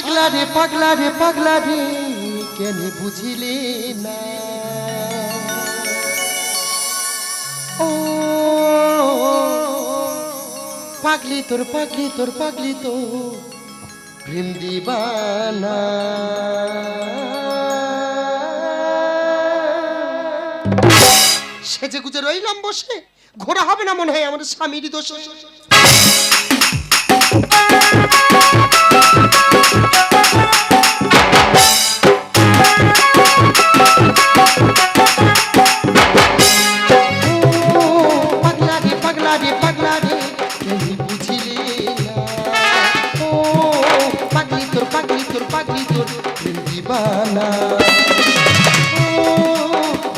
পাগলা রে পাগলা রে পাগলা রে, কেন বুঝিলে না? ও, পাগলি তোর পাগলি তোর, পাগলি তো প্রেম দিবানা। সেজে গুজে রইলাম বসে ঘোরা হবে না মনে হয় আমার স্বামীর দোষ?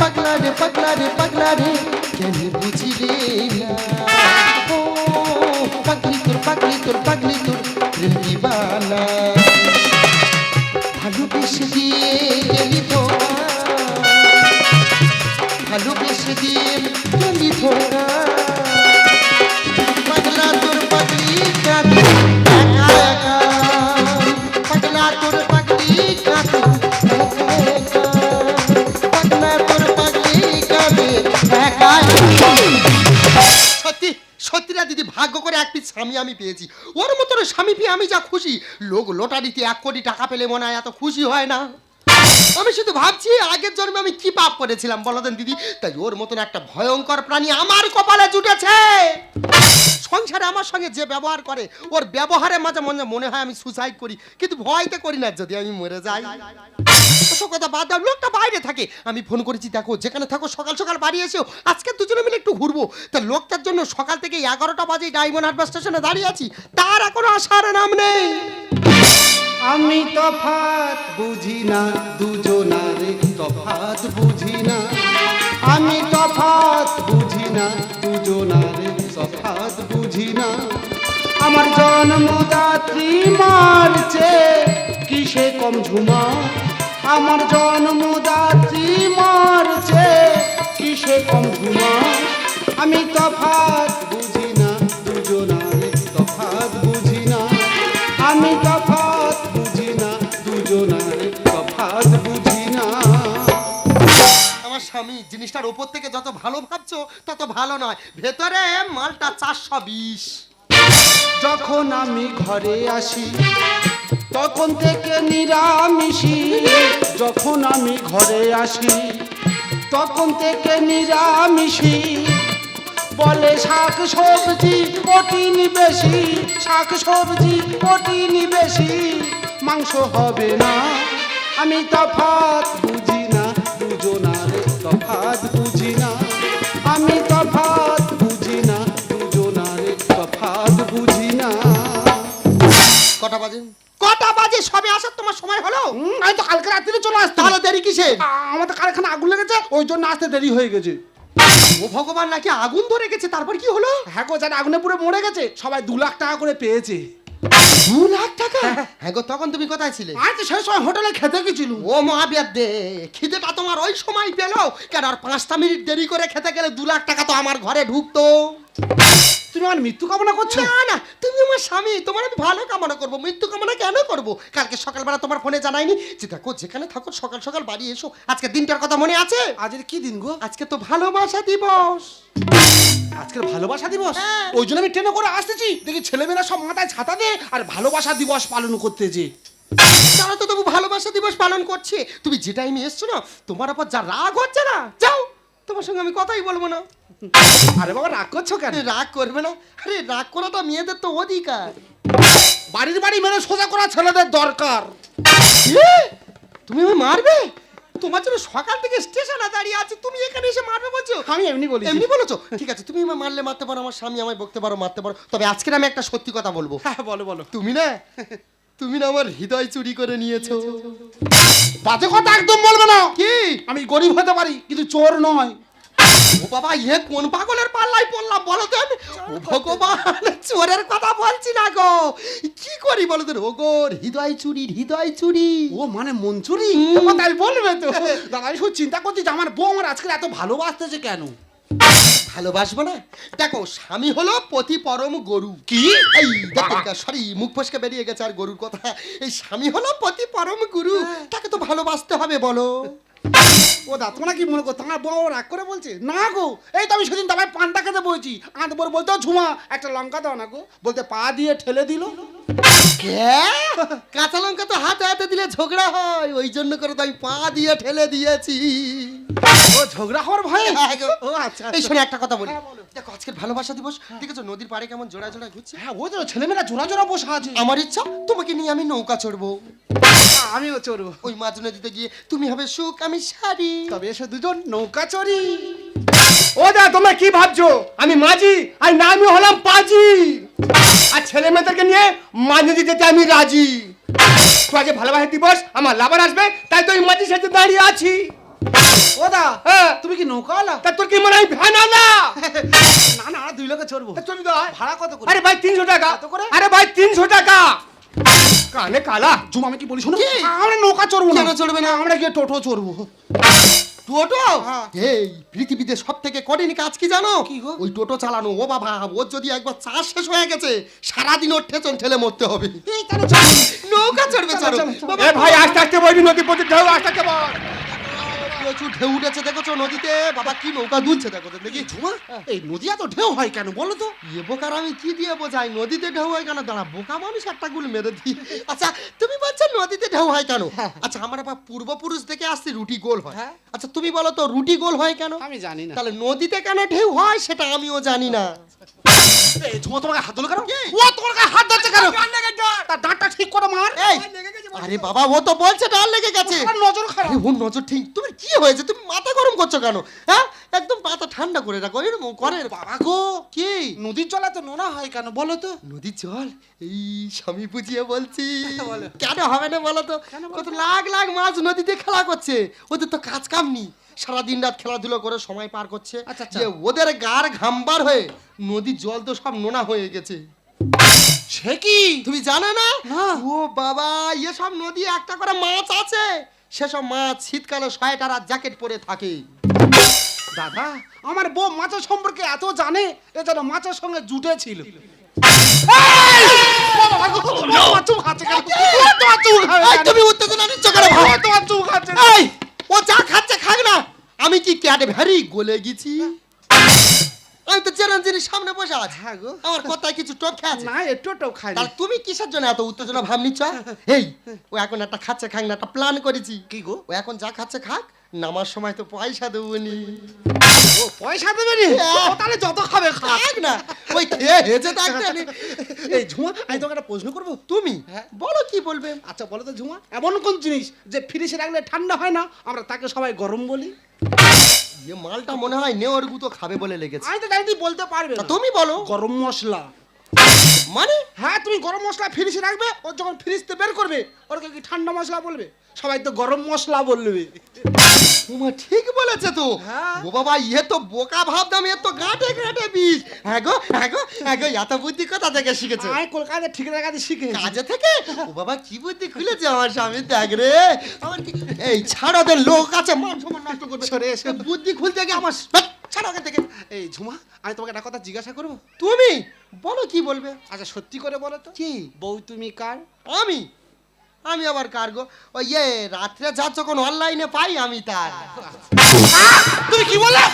পাগলা রে পাগলা রে পাগলা রে কেন বুঝিলে পিস স্বামী আমি পেয়েছি। ওর মতন স্বামী পেয়ে আমি যা খুশি। লোক লোটারিতে এক কোটি টাকা পেলে মনে হয় এত খুশি হয় না। আমি শুধু ভাবছি, আগের জন্মে আমি কি পাপ করেছিলাম বলো দেন দিদি? তাই ওর মতন একটা ভয়ঙ্কর প্রাণী আমার কপালে জুটেছে। সংসারে আমার সঙ্গে যে ব্যবহার করে, ওর ব্যবহারে মাঝে মনে মনে হয় আমি সুসাইড করি। কিন্তু ভয়তে করি না, যদি আমি মরে যাই। কথা বাদ দাও, লোকটা বাইরে থাকে। আমি ফোন করেছি, দেখো, যেখানে থাকো, সকাল সকাল বাড়ি এসেও আজকে দুজনে মিলে একটু ঘুরবো। তা লোকটার জন্য সকাল থেকে এগারোটা বাজে ডায়মন্ড হারবার স্টেশনে দাঁড়িয়ে আছি। তার এখনও আসার নাম নেই। আমি তফাত বুঝি না, দুজনারে তফাত বুঝি না। আমি তফাত বুঝি না, দুজনারে তফাত বুঝি না। আমার জন্মদাত্রী মারছে, কিসে কম ঝুমা? আমার জন্মদাত্রী মারছে, কিসে কম ঝুমা? আমি তফাত ভালো তত ভালো নয়। ভেতরে মালটা চারশো বিশ। যখন আমি ঘরে আসি, তখন থেকে নিরামিষি। যখন আমি ঘরে আসি, তখন থেকে নিরামিষি। বলে শাক সবজি প্রোটিন বেশি, শাক সবজি প্রোটিন বেশি। মাংস হবে না, আমি তফাত বুঝি। বাজে সবে আসার তোমার সময় হলো? আমি তো কালকে রাত্রিরে চলে আসতাম। তাহলে দেরি কিসের? আমাদের কারখানা আগুন লেগেছে ওই জন্য আসতে দেরি হয়ে গেছে। ও ভগবান নাকি আগুন ধরে গেছে? তারপর কি হলো? হ্যাঁ গো যারা আগুনে পুরো মরে গেছে। সবাই দু লাখ টাকা করে পেয়েছে। দু লাখ টাকা? হ্যাঁ গো তখন তুমি কোথায় ছিলে? আজ সেই সময় হোটেলে খেতে গেছিল ও মহাবিয়ার দে খিদেটা তোমার ওই সময় পেল। কেন আর পাঁচটা মিনিট দেরি করে খেতে গেলে দু লাখ টাকা তো আমার ঘরে ঢুকতো? তুমি আমার মৃত্যু কামনা করছ? না না তুমি আমার স্বামী তোমার আমি ভালো কামনা করব। মৃত্যু কামনা কেন করব? কালকে সকালবেলা তোমার ফোনে জানাইনি যে দেখো যেখানে থাকো সকাল সকাল বাড়ি এসো। আজকে দিনটার কথা মনে আছে? আজের কি দিন গো? আজকে তো ভালোবাসা দিবস। আজকের ভালোবাসা দিবস? হ্যাঁ। ওই জন্য আমি ট্রেনে করে আসতেছি। দেখি ছেলেমেয়েরা সব মাথায় ছাতা দিয়ে আর ভালোবাসা দিবস পালন করতে করতেছে তারা তো তবু ভালোবাসা দিবস পালন করছে। তুমি যে টাইমে এসছো না তোমার ওপর যা রাগ হচ্ছে না যাও। তোমার সঙ্গে আমি কথাই বলব না। আরে বাবা রাগ করছ কেন? রাগ করবে না। আরে রাগ করাটা মেয়েদের তো অধিকার। বাড়ির বাড়ি মেরে সোজা করা ছেলেদের দরকার। তুমি আমায় মারবে? তোমার জন্য সকাল থেকে স্টেশনে দাঁড়িয়ে আছি। তুমি এখানে এসে মারবে বলছো? আমি এমনি বলি এমনি বলেছ? ঠিক আছে তুমি আমায় মারলে মারতে পারো আমার স্বামী আমায় বকতে পারো মারতে পারো। তবে আজকের আমি একটা সত্যি কথা বলব। হ্যাঁ বলো বলো। তুমি না তুমি না আমার হৃদয় চুরি করে নিয়েছো। বাজে কথা একদম বলবে না। কি? আমি গরিব হতে পারি কিন্তু চোর নয়। ও বাবা ইয়ে কোন পাগলের পাল্লাই পড়লাম বলো দেন ও ভগবান চোরের কথা বলছি না গো। কি করি বলো ও হৃদয় চুরি হৃদয় চুরি। ও মানে মঞ্চুরি হুম। তাই বলবে তো? দাদা আমি শুধু চিন্তা করছি যে আমার বউ আমার আজকে এত ভালোবাসতেছে কেন? ভালোবাসবো না? দেখো স্বামী হলো পতি পরম গরু। কি? এই সরি মুখ ফসকে বেরিয়ে গেছে আর গরুর কথা। এই স্বামী হলো পতি পরম গুরু। তাকে তো ভালোবাসতে হবে বলো। ও দা তোমরা কি মনে করো তোমার বউ রাগ করে বলছে? না গো, এই তো আমি সেদিন দাবায় পান্তা খেতে বলছি আঁত বড় বলতো ঝুমা, একটা লঙ্কা দাও না গো। বলতে পা দিয়ে ঠেলে দিল? কাঁচা লঙ্কা তো হাতে হাতে দিলে ঝগড়া হয়, ওই জন্য করে তো আমি পা দিয়ে ঠেলে দিয়েছি। ও ঝগড়া হওয়ার ভয়ে? হ্যাঁ ও আচ্ছা এই শোনো একটা কথা বলি। হ্যাঁ, দেখো আজকের ভালোবাসা দিবস দেখেছ? নদীর পাড়ে কেমন জোড়া জোড়া ঘুরছে? হ্যাঁ ওই তো ছেলেমেয়েরা জোড়া জোড়া বসে আছে। আমার ইচ্ছা তোমাকে নিয়ে আমি নৌকা চড়বো। আমিও চড়বো। ওই মাঝ নদীতে গিয়ে তুমি হবে সুখ আমি শাড়ি তবে এসে দুজন নৌকা চড়ি। ও দা তোমরা কি ভাবছ? আমি মাঝি আর না আমি হলাম পাজি। আর ছেলে মেয়েদেরকে নিয়ে মাঝ নদী যেতে আমি রাজি। তো আজ ভালোবাসা দিবস আমার লাভার আসবে তাই তো ওই মাঝির সাথে দাঁড়িয়ে আছি। হ্যাঁ। তুমি কি নৌকাওয়ালা তা তোর কি মনে হয় ভ্যান আলা? না না দুই লোকে চড়বো তা চলি তো ভাড়া কত করে? আরে ভাই তিনশো টাকা। করে? আরে ভাই তিনশো টাকা। কানে কালা জুম আমি কি বলি শোনো? আমরা নৌকা চড়বো না। চড়বে না? আমরা গিয়ে টোটো চড়বো। টোটো? হ্যাঁ। এই পৃথিবীতে সব থেকে কঠিন কাজ কি জানো? ওই টোটো চালানো। ও বাবা ওর যদি একবার চাষ শেষ হয়ে গেছে সারাদিন ওর ঠেচন ঠেলে মরতে হবে। নৌকা চড়বে এ ভাই আস্তে আস্তে বলবি নদী পথে। ঢেউ আস্তে আস্তে বল। প্রচুর ঢেউ উঠেছে দেখেছ? নদীতে? বাবা কি নৌকা দুলছে দেখো দেখি ঝুমা এই নদী এত ঢেউ হয় কেন বলো তো? এ বোকার আমি কি দিয়ে বোঝাই? নদীতে ঢেউ হয় কেন? দাঁড়া বোকা মানুষ একটা গুল মেরে দিই আচ্ছা তুমি বলছো নদীতে ঢেউ হয় কেন? আচ্ছা আমরা বা পূর্বপুরুষ থেকে আসছি রুটি গোল হয়। হ্যাঁ। আচ্ছা তুমি বলো তো রুটি গোল হয় কেন? আমি জানি না। তাহলে নদীতে কেন ঢেউ হয় সেটা আমিও জানি না। এই ঝুমা তোমাকে হাত ধরলো কেন? ও তোমার গায়ে হাত ধরছে কেন? তার দাঁতটা ঠিক করে মার। এই আরে বাবা ও তো বলছে ডাল লেগে গেছে। নজর খারাপ। আরে নজর ঠিক তুমি কি হয়েছে? তুমি মাথা গরম করছ কেন? হ্যাঁ? একদম মাথা ঠান্ডা করে রাখো। এরকম করে বাবা গো কি? নদীর জল এত নোনা হয় কেন? বলো তো। নদীর জল? এই স্বামী বুঝিয়ে বলছি। কেন হবে না বলো তো? কত লাখ লাখ মাছ নদীতে খেলা করছে। ওদের তো কাজ কাম নেই। সারাদিন রাত খেলাধুলো করে সময় পার করছে। আচ্ছা, আচ্ছা। যে ওদের গার ঘামবার হয়ে নদীর জল তো সব নোনা হয়ে গেছে। সে কি? তুমি জানো না? না। ও বাবা এসব নদী একটা করে মাছ আছে। সেসব মাছ শীতকালে সোয়েটার আর জ্যাকেট পরে থাকে। দাদা আমার বউ মাছের সম্পর্কে এত জানে এ যেন মাছের সঙ্গে জুটে ছিল। তুমি উত্তেজনা নিচ্ছ কেন? ভাই? ও যা খাচ্ছে খাক না। আমি কি ক্যাট ভ্যারি গলে গেছি? সামনে বসে আছি। হ্যাঁ গো। আমার কথায় কিছু টপকে আছে। না একটুটাও খাই তাহলে তুমি কিসের জন্য এত উত্তেজনা ভাব নিচ্ছ এই ও এখন একটা খাচ্ছে খাক না একটা প্ল্যান করেছি। কি গো? ও এখন যা খাচ্ছে খাক নামার সময় তো পয়সা দেবনি। ও পয়সা দেবে নি হ্যাঁ। তাহলে যত খাবে খাক। না। ওই খেয়ে হেজে থাকতে। এই ঝুমা আমি তোমাকে একটা প্রশ্ন করব। তুমি? হ্যাঁ। বলো কি বলবে? আচ্ছা বলো তো ঝুমা এমন কোন জিনিস যে ফ্রিজে রাখলে ঠান্ডা হয় না? আমরা তাকে সবাই গরম বলি। এ মালটা মনে হয় নেওয়ার গুতো খাবে বলে লেগেছে। আমি তো জানি তুই বলতে পারবে তা না। তুমি বলো। গরম মশলা। মানে? হ্যাঁ তুমি গরম মশলা ফ্রিজে রাখবে ও যখন ফ্রিজতে বের করবে ওরকে কি ঠান্ডা মশলা বলবে? সবাই তো গরম মশলা বলবে। তোমার ঠিক বলেছে তো। হ্যাঁ। ও বাবা ইয়ে তো বোকা ভাবতাম এ তো গাঁটে গাঁটে বীজ হ্যাঁ গো হ্যাঁ গো হ্যাঁ গো এত বুদ্ধি কোথা থেকে শিখেছো? আমি কলকাতা ঠিক কাজে শিখে। কাজে থেকে? ও বাবা কি বুদ্ধি খুলেছে আমার স্বামী দেখ রে। আমার কি এই ছাড় ওদের লোক আছে মান সম্মান নষ্ট করবে। সরে এসো। বুদ্ধি খুলতে গিয়ে আমার ছাড় ওখান থেকে। এই ঝুমা আমি তোমাকে একটা কথা জিজ্ঞাসা করব? তুমি? বলো কি বলবে? আচ্ছা সত্যি করে বলো তো। কি? বউ তুমি কার? আমি? আমি আবার কার্গো। ওই ইয়ে রাত্রে যা যখন অনলাইনে পাই আমি তার তুমি কি বললে?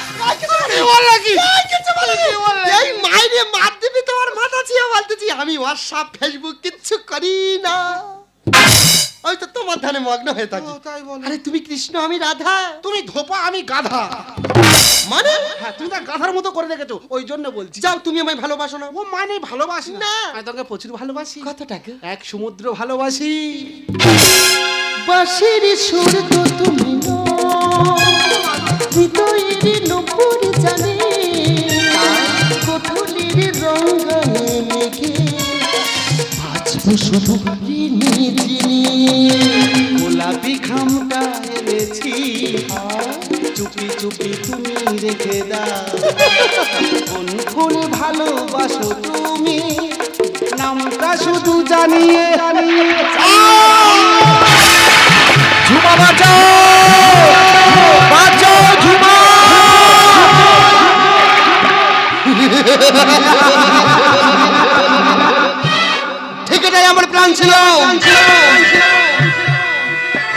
কি বললে কি? কিছু বলিনি। এই মাইরে মার দিবি তোমার মাথা ছিয়া বলতেছি আমি হোয়াটসঅ্যাপ ফেসবুক কিচ্ছু করি না। ওই তো তোমার ধানে মগ্ন হয়ে থাকি। ও, তাই বলো। আরে তুমি কৃষ্ণ আমি রাধা তুমি ধোপা আমি গাধা। মানে? হ্যাঁ তুমি তো গাধার মতো করে রেখেছো ওই জন্য বলছি। যাও তুমি আমায় ভালোবাসো না। ও মানে ভালোবাসি না। না। আমি তোমাকে প্রচুর ভালোবাসি। কতটাকে এক সমুদ্র ভালোবাসি। বাঁশির সুর তো তুমি হৃদয়ের নপুর জানে কোঠলির রঙানে মেঘে শুধু গোলাপি খামটা এনেছি। চুপি চুপি তুমি রেখে দাও। কোন ফুল ভালোবাসো তুমি? নামটা শুধু জানিয়ে জানিয়ে ঝুমা বাঁচাও বাঁচাও ঝুমা। এটাই আমার প্ল্যান ছিল।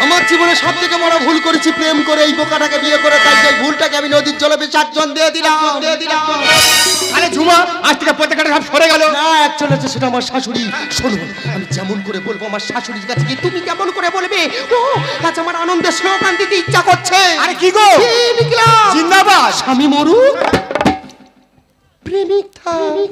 আমার জীবনে সব থেকে বড় ভুল করেছি প্রেম করে এই বোকাটাকে বিয়ে করে তাই সেই ভুলটাকে আমি নদীর জলে বিসর্জন দিয়ে দিলাম। দিয়ে দিলাম আরে ঝুমা আজ থেকে প্রত্যেকটা সব সরে গেল। না অ্যাকচুয়ালি হচ্ছে সেটা আমার শাশুড়ি। শুনুন আমি যেমন করে বলব আমার শাশুড়ির কাছে গিয়ে তুমি কেমন করে বলবে? ও আজ আমার আনন্দের স্লোগান দিতে ইচ্ছা করছে। আরে কি গো? কি লিখলাম? জিন্দাবাদ। স্বামী মরুক। প্রেমিক থাক।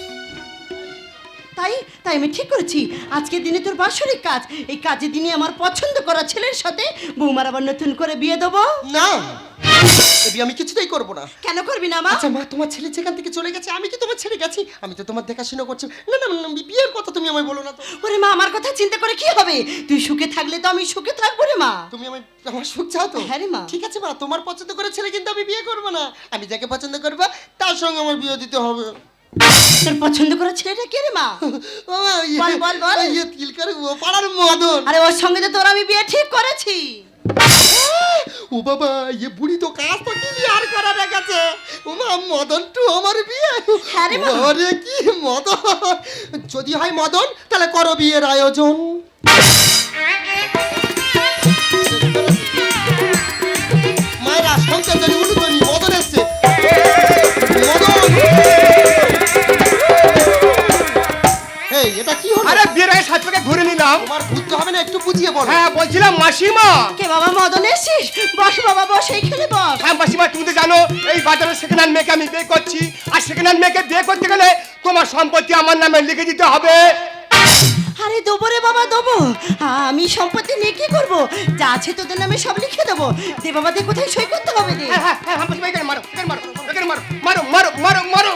তাই তাই আমি ঠিক করেছি। আজকে দিনে তোর বাৎসরিক কাজ। এই কাজের দিনে আমার পছন্দ করা ছেলের সাথে বৌমার আবার নতুন করে বিয়ে দেবো। না। আমি কিছুতেই করব না। কেন করবি না মা? আচ্ছা মা তোমার ছেলে যেখান থেকে চলে গেছে আমি কি তোমার ছেড়ে গেছি? আমি তো তোমার দেখাশোনা করছি। না না না, বিয়ের কথা তুমি আমায় বলো না তো। ওরে মা আমার কথা চিন্তা করে কি হবে? তুই সুখে থাকলে তো আমি সুখে থাকব রে মা। তুমি আমার আমার সুখ চাও তো? হ্যাঁ রে মা। ঠিক আছে মা তোমার পছন্দ করে ছেলে কিন্তু আমি বিয়ে করব না। আমি যাকে পছন্দ করব তার সঙ্গে আমার বিয়ে দিতে হবে। তোর পছন্দ করা ছেলেটা কে রে মা? ইয়ে- বল, বল, বল। ইয়ে তিলকার ও পাড়ার মদন। আরে ওর সঙ্গে তো তোর আমি বিয়ে ঠিক করেছি। ও বাবা ইয়ে বুড়ি তো কাজ তো কি বিয়ার করা রেখেছে ও মা মদন টু আমার বিয়ে। হ্যাঁ রে ওরে কি মদন। যদি হয় মদন তাহলে করো বিয়ের আয়োজন। মায়েরা উলুতনি মদন এসছে। মদন! এটা কি হলো? আরে বিয়ের আগে সাত থেকে ঘুরে নিলাম। তোমার বুঝতে হবে না একটু বুঝিয়ে বলো। হ্যাঁ বলছিলাম মাসিমা। কে বাবা মদন এসছিস? বস বাবা বস এইখানে বস। হ্যাঁ মাসিমা তুমি তো জানো এই বাজারে সেকেন্ড হ্যান্ড মেয়েকে আমি বিয়ে করছি। আর সেকেন্ড হ্যান্ড মেয়েকে বিয়ে করতে গেলে তোমার সম্পত্তি আমার নামে লিখে দিতে হবে। আরে দেবো রে বাবা দেবো। আমি সম্পত্তি নিয়ে কি করব? যা আছে তোদের নামে সব লিখে দেবো। দে বাবা দে কোথায় সই করতে হবে দে? হ্যাঁ হ্যাঁ হ্যাঁ হ্যাঁ, মারো মারো মারো মারো মারো মারো মারো।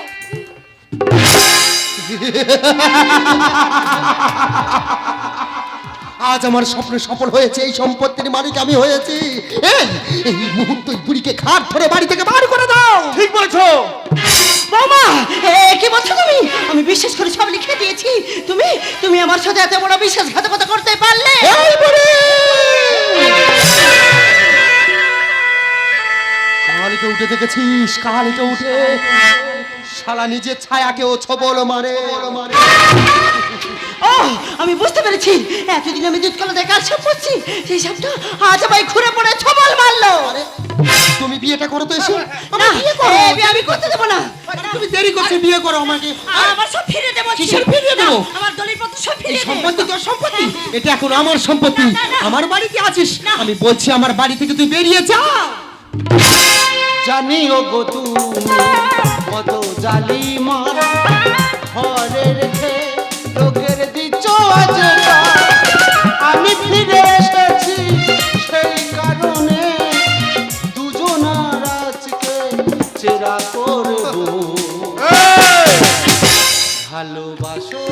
আজ আমার স্বপ্ন সফল হয়েছে এই সম্পত্তির মালিক আমি হয়েছি। এই এই মুহূর্তে বুড়িকে খাট ধরে বাড়ি থেকে বার করে দাও। ঠিক বলেছ। এ কি বলছো তুমি? আমি বিশ্বাস করে সব লিখে দিয়েছি। তুমি তুমি আমার সাথে এত বড় বিশ্বাসঘাতকতা করতে পারলে? এই বুড়ি! কালকে উঠে দেখেছিস কালকে উঠে শালা নিজের ছায়াকেও ছবল মারে। ও আমি বুঝতে পেরেছি। এতদিন আমি দুধ কলা দেখার সব করছি সেই সবটা আজ আমায় ঘুরে পড়ে ছবল মারলো। তুমি বিয়েটা করো তো এসে। না বিয়ে আমি করতে দেবো না। তুমি দেরি করছ বিয়ে করো আমাকে। আমার সব ফিরে দেবো কিসের ফিরিয়ে দেবো? আমার দলিলপত্র সব ফিরে সম্পত্তি দেবো তোর সম্পত্তি। এটা এখন আমার সম্পত্তি। আমার বাড়িতে আছিস। আমি বলছি আমার বাড়ি থেকে তুই বেরিয়ে যা। জানি ও গো তুমি, কত জালিমা ঘরে রেখে লোকের দিচ্ছ আমি ফিরে এসেছি সেই কারণে, দুজনার আজকে চেরা করব। ভালোবাসো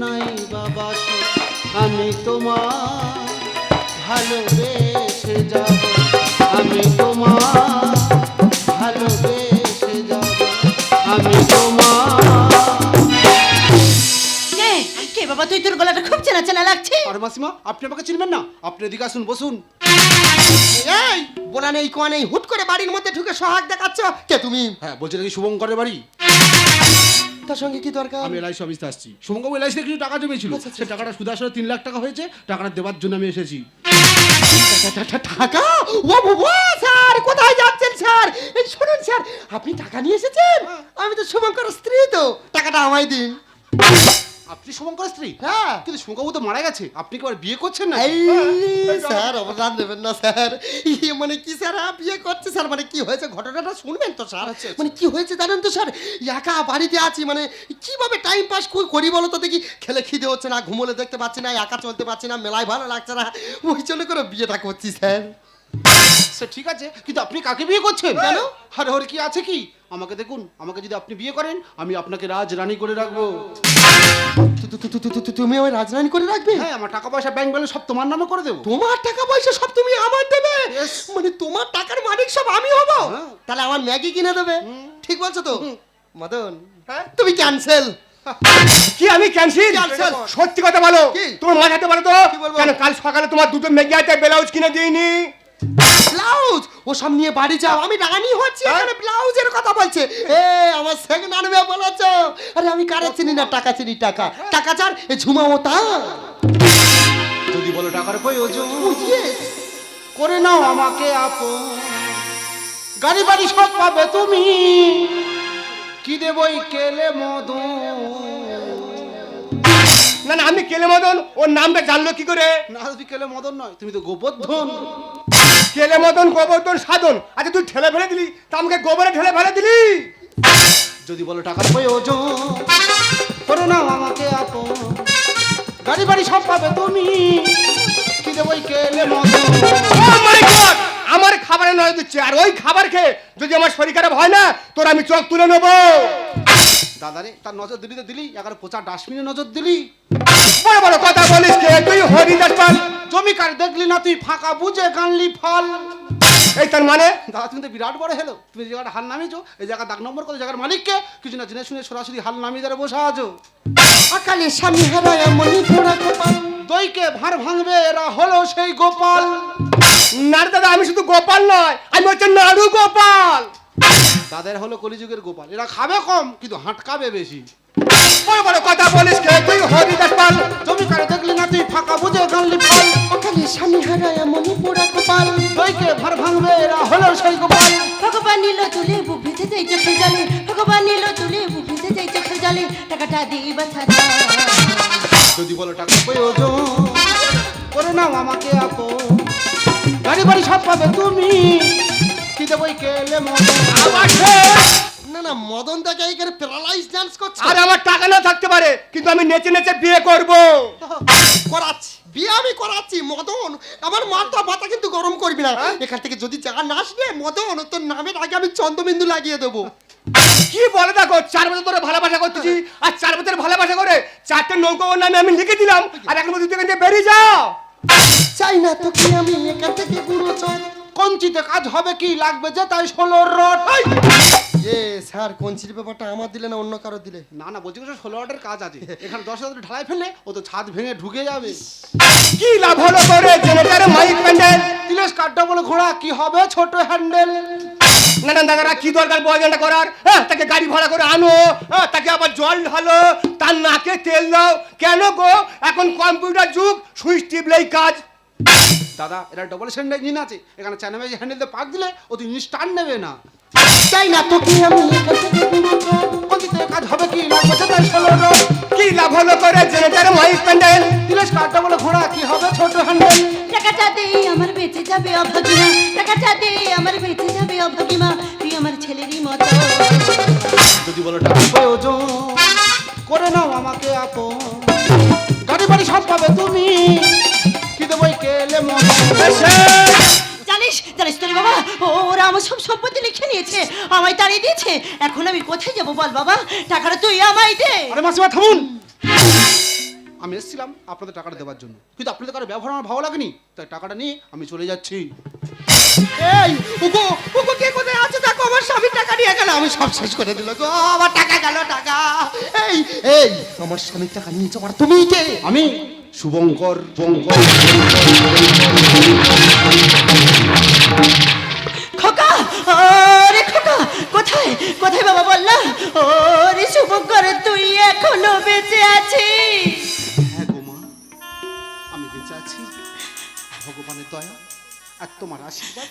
নাই আমি তোমার ভালোবেসে চেনা চেনা লাগছে? আর মাসিমা আপনি আমাকে চিনবেন না। আপনি এদিকে আসুন বসুন। এই বোনা নেই কোয়া নেই হুট করে বাড়ির মধ্যে ঢুকে সোহাগ দেখাচ্ছ। কে তুমি? হ্যাঁ বলছি নাকি শুভঙ্করের বাড়ি? তার সঙ্গে কি দরকার? আমি এলআইসি অফিসে আসছি। শুভঙ্কর এলআইসি কিছু টাকা জমেছিল সে টাকাটা সুদ আসলে তিন লাখ টাকা হয়েছে টাকাটা দেওয়ার জন্য আমি এসেছি। টাকা ও বাবা স্যার কোথায় যাচ্ছেন স্যার? শুনুন স্যার আপনি টাকা নিয়ে এসেছেন? আমি তো শুভঙ্কর স্ত্রী তো। টাকাটা আমায় দিন। আপনি শুভঙ্কর স্ত্রী? হ্যাঁ। কিন্তু শুভঙ্কর তো মারা গেছে। আপনি কি আবার বিয়ে করছেন না স্যার অবদান দেবেন না স্যার। ইয়ে মানে কি স্যার? বিয়ে করছে স্যার মানে কি হয়েছে? ঘটনাটা শুনবেন তো স্যার। আচ্ছা, আচ্ছা। মানে কি হয়েছে জানেন তো স্যার? একা বাড়িতে আছি মানে কীভাবে টাইম পাস করি বলো তো দেখি? খেলে খিদে হচ্ছে না ঘুমোলে দেখতে পাচ্ছি না একা চলতে পারছি না মেলায় ভালো লাগছে না। ওই জন্য করে বিয়েটা করছি স্যার। সে ঠিক আছে কিন্তু আপনি কাকে বিয়ে করছেন? কেন? আরে ওর কি আছে কি? আমাকে দেখুন আমাকে যদি আপনি বিয়ে করেন আমি আপনাকে রাজ রানী করে রাখব। তুমি আমার রাজরানী করে রাখবে? হ্যাঁ আমার টাকা পয়সা ব্যাংক ব্যালেন্স সব তোমার নামে করে দেবো। তোমার টাকা পয়সা সব তুমি আমার দেবে? মানে তোমার টাকার মালিক সব আমি হব? হ্যাঁ। তাহলে আমার ম্যাগি কিনে দেবে? ঠিক বলছো তো? মদন হ্যাঁ? তুমি ক্যান্সেল কি আমি ক্যান্সেল। সত্যি কথা বলো। কি? তোমার মাথাতে বলো তো? কেন কাল সকালে তোমার দুটো ম্যাগি হাতে ব্লাউজ কিনে দিইনি? ব্লাউজ? ও সব নিয়ে বাড়ি যাও। আমি রানী হচ্ছি হ্যাঁ? এখানে ব্লাউজের কথা বলছে। এ আমার সেকেন্ড আনবে বলেছ। আরে আমি কারে চিনি না? টাকা চিনি টাকা। টাকা চার এ ঝুমাও তা। যদি বলো টাকার প্রয়োজন করে নাও আমাকে আপন। গাড়ি বাড়ি সব পাবে তুমি। কি দেবই কেলে মদন? না না আমি কেলে মদন? ওর নামটা জানলো কি করে? না তুই কেলে মদন নয় তুমি তো গোবর্ধন। কেলে মদন গোবর্ধন সাধন। আচ্ছা তুই ঠেলে ফেলে দিলি? তা আমাকে গোবরে ঠেলে ফেলে দিলি? যদি বলো টাকার প্রয়োজন করে না আমাকে আপন। গাড়ি বাড়ি সব পাবে তুমি। কি দেবই কেলে মদন? Oh! আমার খাবারে নয় দিচ্ছে আর ওই খাবার খেয়ে যদি আমার শরীর খারাপ হয় না তোর আমি চোখ তুলে নেব। দাদারে তার নজর দিলি তো দিলি এগারো পচা ডাস্টবিনে নজর দিলি। বড় বড় কথা বলিস কে তুই হরিদাস পাল। জমি কার দেখলি না তুই ফাঁকা বুঝে গানলি ফল। এই তার মানে? দাদা তুমি তো বিরাট বড় হেলো। তুমি যে জায়গাটা হাল নামিয়েছো এই জায়গা দাগ নম্বর করে জায়গার মালিককে কিছু না জেনে শুনে সরাসরি হাল নামিয়ে দাঁড়ে বসে আছো। আকালে স্বামী হারায় মনি ঘোড়া কপাল দইকে ভার ভাঙবে এরা হলো সেই গোপাল। না দাদা আমি শুধু গোপাল নয় আমি হচ্ছে নাড়ু গোপাল। তাদের হলো কলিযুগের গোপাল। এরা খাবে কম কিন্তু হাঁটকাবে বেশি। বড় বড় কথা বলিস কে? তুই হরিদাস পাল জমি কার দেখলি না তুই ফাঁকা বুঝে গানলি ফল আকালে স্বামী হারায় মনি পোড়া কপাল। দইকে ভার ভাঙবে এরা হলো সেই গোপাল। ভগবান নিল তুলে বুক ভিজে যাই চোখের জলে ভগবান নিল তুলে টাকাটা দিই বাছা যদি বলো টাকা প্রয়োজন করে নাও আমাকে আপো গাড়ি বাড়ি সব পাবে তুমি। কি দেবই কেলে না না মদন দাকে প্যারালাইজ ডান্স করছে? আর আমার টাকা না থাকতে পারে কিন্তু আমি নেচে নেচে বিয়ে করব। করাচ্ছি বিয়ে আমি করাচ্ছি মদন। আমার মাথা মাথা কিন্তু গরম করবি না। এখান থেকে যদি যা না আসবে মদন তোর নামের আগে আমি চন্দ্রবিন্দু লাগিয়ে দেবো। কি বলে দেখো চার বছর ধরে ভালোবাসা করতেছি আর চার বছর ভালোবাসা করে চারটে নৌকো ওর নামে আমি লিখে দিলাম আর এখন তুই এখান থেকে বেরিয়ে যাও। চাই না তোকে আমি এখান থেকে গুঁড়ো চল। কঞ্চিতে কাজ হবে কি লাগবে যে তাই ষোলোর রড। এ স্যার কঞ্চির ব্যাপারটা আমার দিলে না অন্য কারও দিলে? না না বলছি ষোলো রডের কাজ আছে। এখানে দশ হাজার ঢালাই ফেলে ও তো ছাদ ভেঙে ঢুকে যাবে। কি লাভ হলো করে জেনেটার মাইক প্যান্ডেল তিলেশ কাঠটা বলে ঘোড়া কি হবে ছোট হ্যান্ডেল না না দাদারা কি দরকার বয়জনটা করার? হ্যাঁ তাকে গাড়ি ভাড়া করে আনো। হ্যাঁ তাকে আবার জল ঢালো। তার নাকে তেল দাও। কেন গো? এখন কম্পিউটার যুগ সুইচ টিপলেই কাজ। দাদা এটা ডবল স্ট্যান্ড ইঞ্জিন আছে। এখানে চ্যানেল হ্যান্ডেল দিয়ে পাক দিলে ও তো ইঞ্জিন স্টার্ট নেবে না। তাই না আমি গুঁড়ো চল কঞ্চিতে কাজ হবে কি যে তাই ষোলো কি লাভ হলো করে জেনেটার মাইক প্যান্ডেল তিলেশ কাঠটা বলে ঘোড়া কি হবে ছোট হ্যান্ডেল টাকাটা দে আমার বেঁচে যাবে অভাগিমা টাকাটা দে আমার বেঁচে যাবে অভাগিমা তুই আমার ছেলেরই মতো। যদি বলো টাকা প্রয়োজন করে নাও আমাকে আপন। গাড়ি বাড়ি সব পাবে তুমি। জানিস জানিস তোর বাবা ও- ওরা আমার সব সম্পত্তি লিখে নিয়েছে আমায় তাড়িয়ে দিয়েছে। এখন আমি কোথায় যাব বল বাবা টাকাটা তুই আমায় দে। আরে মাসিমা থামুন। আমি এসেছিলাম আপনাদের টাকাটা দেওয়ার জন্য কিন্তু আপনাদের কারও ব্যবহার আমার ভালো লাগেনি তাই টাকাটা নিয়ে আমি চলে যাচ্ছি। এই ওগো ওগো কে কোথায় আছে? দেখো আমার স্বামীর টাকা নিয়ে গেল আমি সব শেষ করে দিল গো আমার টাকা গেল টাকা। এই এই আমার স্বামীর টাকা নিয়ে যাওয়ার তুমি কে? আমি? শুভঙ্কর বঙ্কর খোকা ওরে খোকা কোথায়? কোথায় বাবা বল না? ওরে শুভঙ্কর তুই এখনও বেঁচে আছিস? হ্যাঁ গো মা আমি বেঁচে আছি। ভগবানের দয়া আর তোমার আশীর্বাদ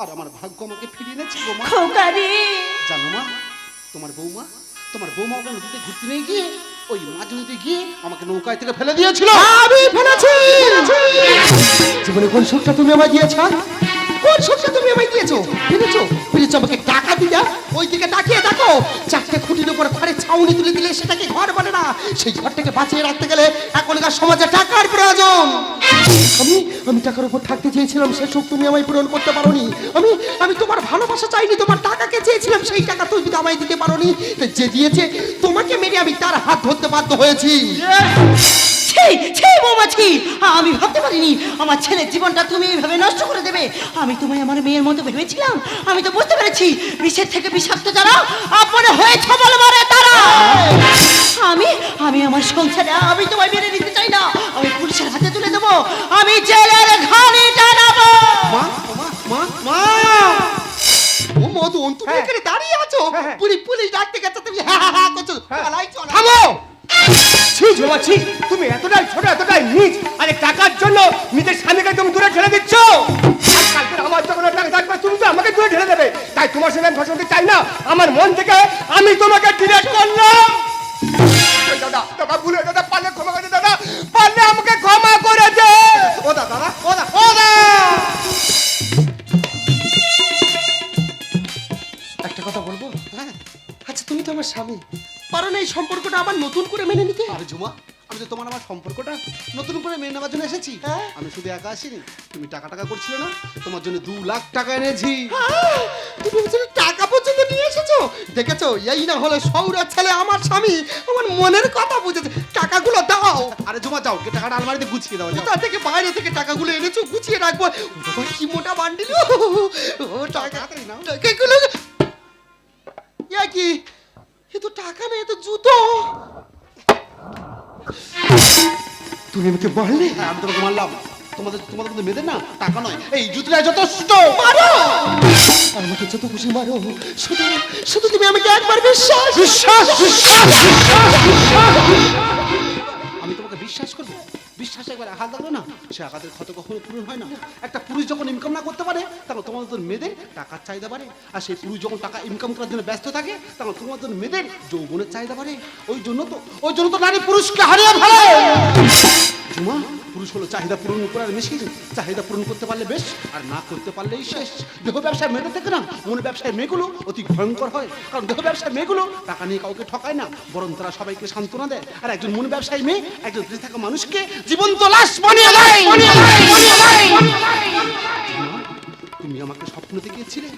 আর আমার ভাগ্য আমাকে ফিরিয়ে এনেছে গো মা। খোকা রে। জানো মা তোমার বৌমা তোমার বৌমা ওকে নদীতে ঘুরতে নিয়ে গিয়ে ওই মাঝ নদীতে গিয়ে আমাকে নৌকায় থেকে ফেলে দিয়েছিল। আমি ফেলেছি। জীবনে কোন সুখটা তুমি আমায় দিয়েছ? সুখটা তুমি আমায় দিয়েছ? আমাকে টাকা দিয়া ওই দিকে তাকিয়ে দেখো, চারটে খুঁটির উপর ছাউনি তুলে দিলে সেটাকে ঘর না। সেই ঘরটাকে বাঁচিয়ে রাখতে গেলে এখনকার সমাজে টাকার প্রয়োজন। আমি আমি টাকার উপর থাকতে চেয়েছিলাম, সে তুমি আমায় পূরণ করতে পারোনি। আমি আমি তোমার ভালোবাসা চাইনি, তোমার টাকাকে চেয়েছিলাম, সেই টাকা তুমি আমায় দিতে পারোনি। যে দিয়েছে, তোমাকে মেরে আমি তার হাত ধরতে বাধ্য হয়েছি। আমি ভাবতে পারিনি, আমার ছেলের জীবনটা তুমি এইভাবে নষ্ট করে দেবে। আমি তোমায় আমার মেয়ের মতো ভেবেছিলাম আমি তো বুঝতে পেরেছি। বিষের থেকে বিষাক্ত যারা আপনে হয়েছে বলে মারে তারা। আমি আমি আমার সংসারে আমি তোমায় মেনে নিতে চাই না। আমি পুলিশের হাতে তুলে দেবো। আমি জেলের ঘানি টানাবো। মা মা মা। ও মদন তুমি হ্যাঁ। দাঁড়িয়ে আছো। হ্যাঁ, হ্যাঁ। পুলিশ পুলিশ ডাকতে গেছে তুমি। হ্যাঁ হ্যাঁ হ্যাঁ করছ। পালাই চলো। থামো! ছি ঝুমা তুমি এতটাই ছোট, এতটাই নিচ। আরে টাকার জন্য নিজের স্বামীকে তুমি দূরে ঠেলে দিচ্ছ? কালকে আমার যখন টাকা থাকবে, তুমি তো আমাকে দূরে ঠেলে দেবে। তাই তোমার সঙ্গে আমি ঘষতে চাই না। আমার মন থেকে আমি তোমাকে ডিলেট করলাম। দাদা দাদা দাদা, পারলে দাদা। পারলে আমাকে ক্ষমা করে দে। ও দা, দাদা, ও দা ও দা। একটা কথা বলব? হ্যাঁ আচ্ছা তুমি তো আমার স্বামী। না এই সম্পর্কটা আবার নতুন করে মেনে নিতে? আরে ঝুমা আমি তো তোমার আমার সম্পর্কটা নতুন করে মেনে নেওয়ার জন্য এসেছি। হ্যাঁ। আমি শুধু একা আসিনি তুমি টাকা টাকা করছিলে না তোমার জন্য দু লাখ টাকা এনেছি। আহ, তুমি বলছিলে টাকা পর্যন্ত নিয়ে এসেছ? দেখেছ এই না হলে সৌরভ ছেলে আমার স্বামী আমার মনের কথা বুঝেছে। টাকাগুলো দাও। আরে ঝুমা যাও গে টাকাটা আলমারিতে গুছিয়ে দাও। কোথা থেকে বাইরে থেকে টাকাগুলো এনেছো? গুছিয়ে রাখব। কি মোটা বান্ডিল। ও টাকা। টাকাগুলো কি? এ তো টাকা নেই এ তো জুতো তুমি আমাকে মারলে হ্যাঁ আমি তোমাকে মারলাম তোমাদের তোমাদের কিন্তু মেয়েদের না টাকা নয় এই জুতোটা যথেষ্ট মারো আমাকে যত খুশি মারো শুধু শুধু তুমি আমাকে একবার বিশ্বাস বিশ্বাস বিশ্বাস বিশ্বাস বিশ্বাস একবার আঘাত লাগল না? সে আঘাতের ক্ষত কখনো পূরণ হয় না। একটা পুরুষ যখন ইনকাম না করতে পারে তখন তোমার তোমাদের মেয়েদের টাকার চাহিদা বাড়ে। আর সেই পুরুষ যখন টাকা ইনকাম করার জন্য ব্যস্ত থাকে তখন তোমার জন্য মেয়েদের যৌবনের চাহিদা বাড়ে। ওই জন্য তো ওই জন্য তো নারী পুরুষকে হারিয়ে ফেলে! পুরুষ হলো চাহিদা পূরণ করার মেশিন চাহিদা পূরণ করতে পারলে বেশ আর না করতে পারলেই শেষ। দেহ ব্যবসায় মেয়েদের থেকে না মন ব্যবসায় মেয়েগুলো অতি ভয়ঙ্কর হয়। কারণ দেহ ব্যবসায় মেয়েগুলো টাকা নিয়ে কাউকে ঠকায় না বরং তারা সবাইকে সান্ত্বনা দেয়। আর একজন মন ব্যবসায়ী মেয়ে একজন থাকা মানুষকে জীবন্ত লাশ বানিয়ে দেয়। তুমি আমাকে স্বপ্ন দেখিয়েছিলে,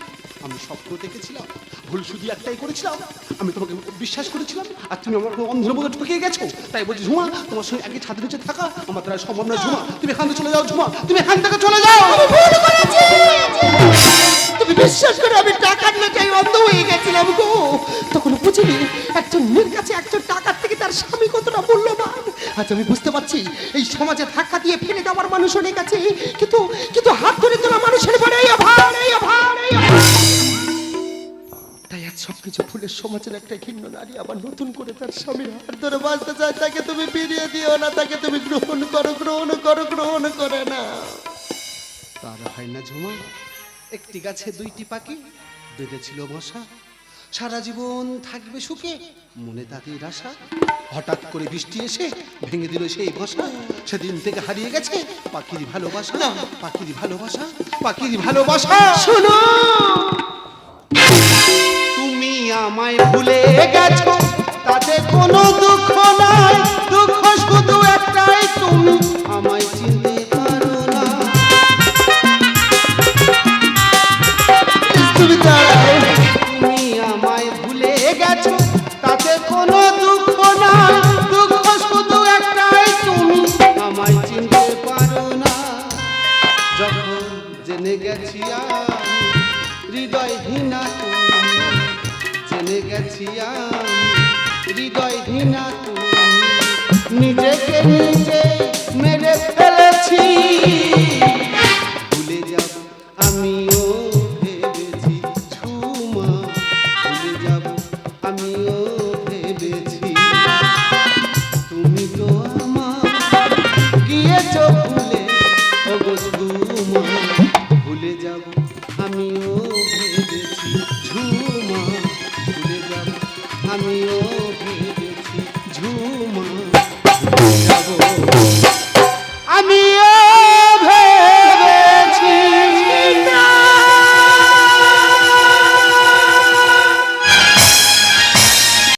আমি স্বপ্ন দেখেছিলাম, ভুল শুধু একটাই করেছিলাম, আমি তোমাকে বিশ্বাস করেছিলাম, আর তুমি আমার অন্ধের মতো ঠকিয়ে গেছো। তাই বলছি, ঝুমা, তোমার সঙ্গে একই ছাদের নিচে থাকা আমার দ্বারা সম্ভব না ঝুমা। তুমি এখান থেকে চলে যাও, ঝুমা। তুমি এখান থেকে চলে যাও। তুমি বিশ্বাস করে, আমি টাকার লোকে অন্ধ হয়ে গেছিলাম গো। তখন বুঝিনি, একজন মেয়ের কাছে একজন থেকে তার স্বামী কতটা মূল্যবান? আজ আমি বুঝতে পারছি। এই সমাজে ধাক্কা দিয়ে ফেলে দেওয়ার মানুষ অনেক আছে। কিন্তু কিন্তু হাত ধরে তোলা মানুষের পরে। তাই আজ সবকিছু সমাজের একটা ঘৃণ্য নারী আবার নতুন করে তার স্বামীর হাত ধরে বাঁচতে চায়, তাকে তুমি ফিরিয়ে দিও না, তাকে তুমি গ্রহণ করো গ্রহণ করো, গ্রহণ করে না। তার হয় না ঝুমা। একটি গাছে দুইটি পাখি, বেঁধেছিল মশা। সারা জীবন থাকবে সুখে, মনে তাদের আশা হঠাৎ করে বৃষ্টি এসে ভেঙে দিল সেই বাসা সেদিন থেকে হারিয়ে গেছে পাখির ভালোবাসা। পাখির ভালোবাসা পাখির ভালোবাসা। শোনো! তুমি আমায় ভুলে গেছো তাতে কোনো দুঃখ নাই। দুঃখ শুধু একটাই তুমি আমায় চিনতে পারো না। তুমি আমায় ভুলে গেছো তাতে কোনো দুঃখ জেনে গেছি আমি। ঘৃণা তুমি নিজেকে নিজে